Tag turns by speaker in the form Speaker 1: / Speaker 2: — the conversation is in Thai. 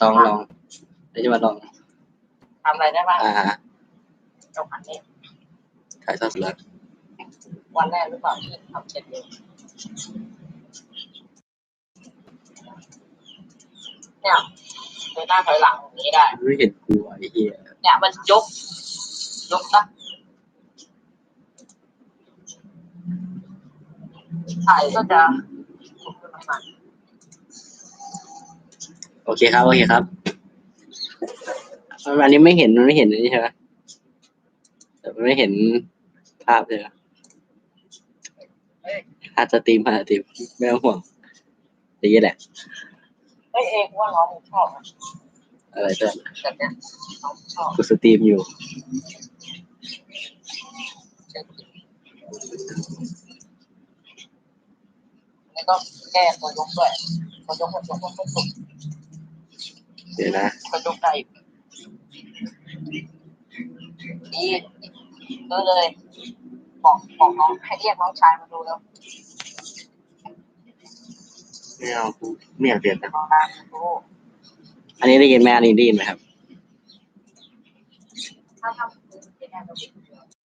Speaker 1: ลองลองเดี๋ยวจะมาลอง
Speaker 2: ทำอะไรได้บ้าง
Speaker 1: อ่า
Speaker 2: จบอันนี้
Speaker 1: ถ่ายทอดสด
Speaker 2: วันแรกหรือเปล่าที่ทำเสร็จเร็วเนี่ยเดินหน้าถอยหลังอย่างนี้ได้
Speaker 1: ไม่เห็นกูอะไอ้เหี้ย
Speaker 2: เนี่ยมันยก ยกนะถ่ายก็จะประมาณ
Speaker 1: โอเคครับ โอเคครับอันนี้ไม่เห็นมันไม่เห็นอันนี่ใช่ไหมแต่มันไม่เห็นภาพเลยอาจจะตีมอาจจะตีมไม่ต้องห่วงอย่างนี้แหละ
Speaker 2: เอ้ยเอกว่าน้องชอบนะ
Speaker 1: อะไรเต้น
Speaker 2: แบบเนี้ยน้องชอบ
Speaker 1: กูสตรีมอยู่
Speaker 2: แล้วก็แก้ตัวยกด้วยตัวยกมันยกมันไม่สุด
Speaker 1: เดี๋ยวนะ
Speaker 2: ตัวยกได้อีกดีก็เลย บอกบอกน้องให้เรียกน้องชายมาดูแล้ว
Speaker 1: ไม่เอากูไม่อยากเปลี่ยนนะ
Speaker 2: น้องนายมาดู
Speaker 1: อันนี้ได้ยินไหมอันนี้ได้ยินไหมครับ
Speaker 2: ถ้าทำเป็นแนวระบบ